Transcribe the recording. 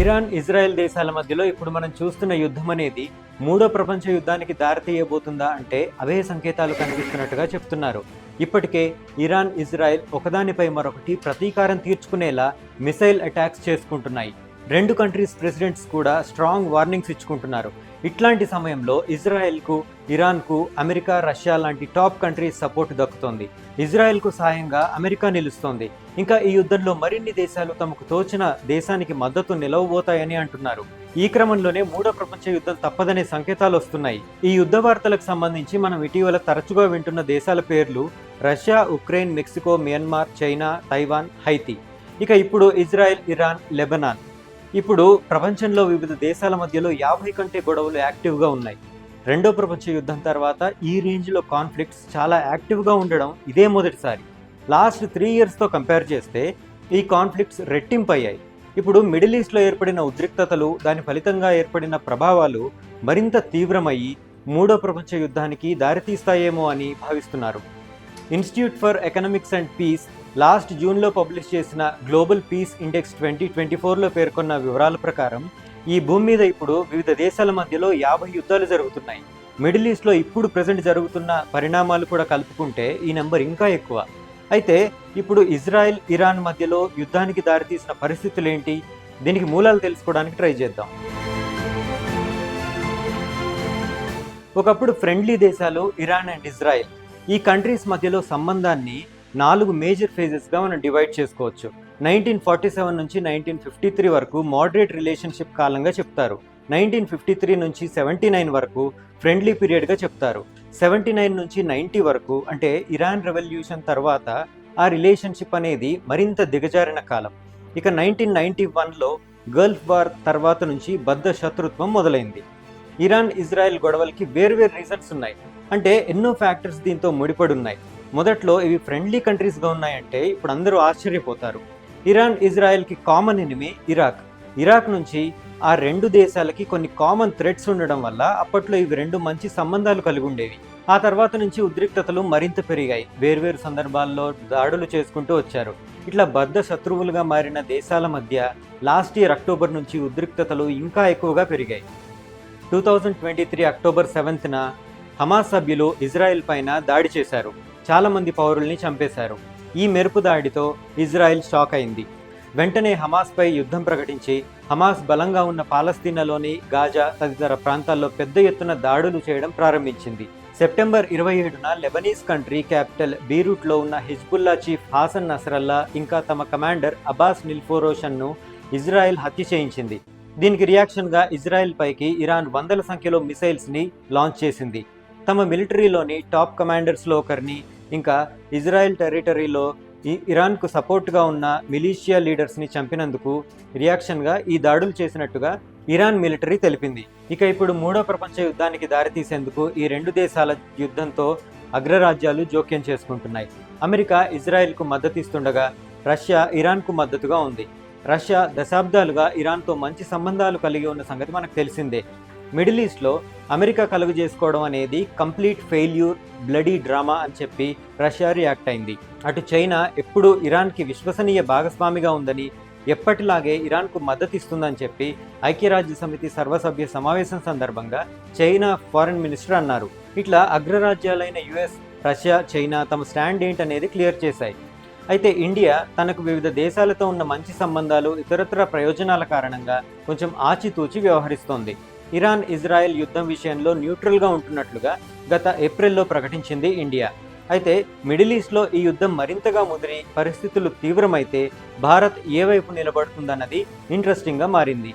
Iran Israel దేశాల మధ్యలో ఇప్పుడు మనం చూస్తున్న యుద్ధం అనేది మూడో ప్రపంచ యుద్ధానికి దారితీయబోతుందా అంటే అవే సంకేతాలు కనిపిస్తున్నట్టుగా చెప్తున్నారు. ఇప్పటికే ఇరాన్ ఇజ్రాయెల్ ఒకదానిపై మరొకటి ప్రతీకారం తీర్చుకునేలా మిసైల్ అటాక్స్ చేసుకుంటున్నాయి. రెండు కంట్రీస్ ప్రెసిడెంట్స్ కూడా స్ట్రాంగ్ వార్నింగ్స్ ఇచ్చుకుంటున్నారు. ఇట్లాంటి సమయంలో ఇజ్రాయెల్కు ఇరాన్కు అమెరికా రష్యా లాంటి టాప్ కంట్రీస్ సపోర్ట్ దక్కుతోంది. ఇజ్రాయెల్కు సహాయంగా అమెరికా నిలుస్తోంది. ఇంకా ఈ యుద్ధంలో మరిన్ని దేశాలు తమకు తోచిన దేశానికి మద్దతు నిలవబోతాయని అంటున్నారు. ఈ క్రమంలోనే మూడో ప్రపంచ యుద్ధం తప్పదనే సంకేతాలు వస్తున్నాయి. ఈ యుద్ధ వార్తలకు సంబంధించి మనం ఇటీవల తరచుగా వింటున్న దేశాల పేర్లు Russia Ukraine Mexico Myanmar China Taiwan Haiti. ఇక ఇప్పుడు ఇజ్రాయెల్ ఇరాన్ లెబనాన్. ఇప్పుడు ప్రపంచంలో వివిధ దేశాల మధ్యలో యాభై కంటే గొడవలు యాక్టివ్గా ఉన్నాయి. రెండో ప్రపంచ యుద్ధం తర్వాత ఈ రేంజ్లో కాన్ఫ్లిక్ట్స్ చాలా యాక్టివ్గా ఉండడం ఇదే మొదటిసారి. లాస్ట్ త్రీ ఇయర్స్తో కంపేర్ చేస్తే ఈ కాన్ఫ్లిక్ట్స్ రెట్టింపయ్యాయి. ఇప్పుడు మిడిల్ ఈస్ట్లో ఏర్పడిన ఉద్రిక్తతలు దాని ఫలితంగా ఏర్పడిన ప్రభావాలు మరింత తీవ్రమయ్యి మూడో ప్రపంచ యుద్ధానికి దారితీస్తాయేమో అని భావిస్తున్నారు. Institute for economics and peace last జూన్లో పబ్లిష్ చేసిన global peace index twenty twenty ఫోర్లో పేర్కొన్న వివరాల ప్రకారం ఈ భూమి మీద ఇప్పుడు వివిధ దేశాల మధ్యలో యాభై యుద్ధాలు జరుగుతున్నాయి. మిడిల్ ఈస్ట్లో ఇప్పుడు ప్రజెంట్ జరుగుతున్న పరిణామాలు కూడా కలుపుకుంటే ఈ నెంబర్ ఇంకా ఎక్కువ. అయితే ఇప్పుడు ఇజ్రాయెల్ ఇరాన్ మధ్యలో యుద్ధానికి దారితీసిన పరిస్థితులు ఏంటి దీనికి మూలాలు తెలుసుకోవడానికి ట్రై చేద్దాం. ఒకప్పుడు ఫ్రెండ్లీ దేశాలు ఇరాన్ అండ్ ఇజ్రాయెల్. ఈ కంట్రీస్ మధ్యలో సంబంధాన్ని నాలుగు మేజర్ ఫేజెస్గా మనం డివైడ్ చేసుకోవచ్చు. నైన్టీన్ ఫార్టీ సెవెన్ నుంచి నైన్టీన్ ఫిఫ్టీ త్రీ వరకు మోడరేట్ రిలేషన్షిప్ కాలంగా చెప్తారు. నైన్టీన్ ఫిఫ్టీ త్రీ నుంచి సెవెంటీ నైన్ వరకు ఫ్రెండ్లీ పీరియడ్గా చెప్తారు. సెవెంటీ నైన్ నుంచి నైంటీ వరకు అంటే ఇరాన్ రెవల్యూషన్ తర్వాత ఆ రిలేషన్షిప్ అనేది మరింత దిగజారిన కాలం. ఇక నైన్టీన్ నైన్టీ వన్లో గల్ఫ్ వార్ తర్వాత నుంచి బద్ధ శత్రుత్వం మొదలైంది. ఇరాన్ ఇజ్రాయెల్ గొడవలకి వేర్వేరు రీజన్స్ ఉన్నాయి. అంటే ఎన్నో ఫ్యాక్టర్స్ దీంతో ముడిపడి ఉన్నాయి మొదట్లో ఇవి ఫ్రెండ్లీ కంట్రీస్గా ఉన్నాయంటే ఇప్పుడు అందరూ ఆశ్చర్యపోతారు. ఇరాన్ ఇజ్రాయెల్కి కామన్ ఎనిమి ఇరాక్. ఇరాక్ నుంచి ఆ రెండు దేశాలకి కొన్ని కామన్ థ్రెడ్స్ ఉండడం వల్ల అప్పట్లో ఇవి రెండు మంచి సంబంధాలు కలిగి ఉండేవి. ఆ తర్వాత నుంచి ఉద్రిక్తతలు మరింత పెరిగాయి. వేర్వేరు సందర్భాల్లో దాడులు చేసుకుంటూ వచ్చారు. ఇట్లా బద్ధ శత్రువులుగా మారిన దేశాల మధ్య లాస్ట్ ఇయర్ అక్టోబర్ నుంచి ఉద్రిక్తతలు ఇంకా ఎక్కువగా పెరిగాయి. Two thousand twenty three October సెవెంత్న Hamas సభ్యులు ఇజ్రాయెల్ పైన దాడి చేశారు. చాలామంది పౌరుల్ని చంపేశారు. ఈ మెరుపు దాడితో ఇజ్రాయెల్ షాక్ అయింది. వెంటనే హమాస్పై యుద్ధం ప్రకటించి హమాస్ బలంగా ఉన్న పాలస్తీనాలోని గాజా తదితర ప్రాంతాల్లో పెద్ద ఎత్తున దాడులు చేయడం ప్రారంభించింది. సెప్టెంబర్ ఇరవై ఏడున లెబనీస్ కంట్రీ క్యాపిటల్ బీరూట్లో ఉన్న హిజ్బుల్లా చీఫ్ హాసన్ నసరల్లా ఇంకా తమ కమాండర్ అబాస్ నిల్ఫోరోషన్ను ఇజ్రాయెల్ హత్య చేయించింది. దీనికి రియాక్షన్గా ఇజ్రాయెల్ పైకి ఇరాన్ వందల సంఖ్యలో మిసైల్స్ని లాంచ్ చేసింది. తమ మిలిటరీలోని టాప్ కమాండర్స్లో ఒకరిని ఇంకా ఇజ్రాయెల్ టెరిటరీలో ఈ ఇరాన్కు సపోర్ట్గా ఉన్న మిలీషియా లీడర్స్ని చంపినందుకు రియాక్షన్గా ఈ దాడులు చేసినట్టుగా ఇరాన్ మిలిటరీ తెలిపింది. ఇక ఇప్పుడు మూడో ప్రపంచ యుద్ధానికి దారితీసేందుకు ఈ రెండు దేశాల యుద్ధంతో అగ్రరాజ్యాలు జోక్యం చేసుకుంటున్నాయి. అమెరికా ఇజ్రాయెల్కు మద్దతిస్తుండగా రష్యా ఇరాన్కు మద్దతుగా ఉంది. రష్యా దశాబ్దాలుగా ఇరాన్తో మంచి సంబంధాలు కలిగి ఉన్న సంగతి మనకు తెలిసిందే. మిడిల్ ఈస్ట్లో అమెరికా కలుగు చేసుకోవడం అనేది కంప్లీట్ ఫెయిల్యూర్ బ్లడీ డ్రామా అని చెప్పి రష్యా రియాక్ట్ అయింది. అటు చైనా ఎప్పుడూ ఇరాన్కి విశ్వసనీయ భాగస్వామిగా ఉందని ఎప్పటిలాగే ఇరాన్కు మద్దతు ఇస్తుందని చెప్పి ఐక్యరాజ్య సమితి సర్వసభ్య సమావేశం సందర్భంగా చైనా ఫారెన్ మినిస్టర్ అన్నారు. ఇట్లా అగ్రరాజ్యాలైన యుఎస్ రష్యా చైనా తమ స్టాండ్ ఏంటనేది క్లియర్ చేశాయి. అయితే ఇండియా తనకు వివిధ దేశాలతో ఉన్న మంచి సంబంధాలు ఇతరత్ర ప్రయోజనాల కారణంగా కొంచెం ఆచితూచి వ్యవహరిస్తోంది. ఇరాన్ ఇజ్రాయెల్ యుద్ధం విషయంలో న్యూట్రల్గా ఉంటున్నట్లుగా గత ఏప్రిల్లో ప్రకటించింది ఇండియా. అయితే మిడిల్ ఈస్ట్లో ఈ యుద్ధం మరింతగా ముదిరి పరిస్థితులు తీవ్రమైతే భారత్ ఏ వైపు నిలబడుతుందన్నది ఇంట్రెస్టింగ్గా మారింది.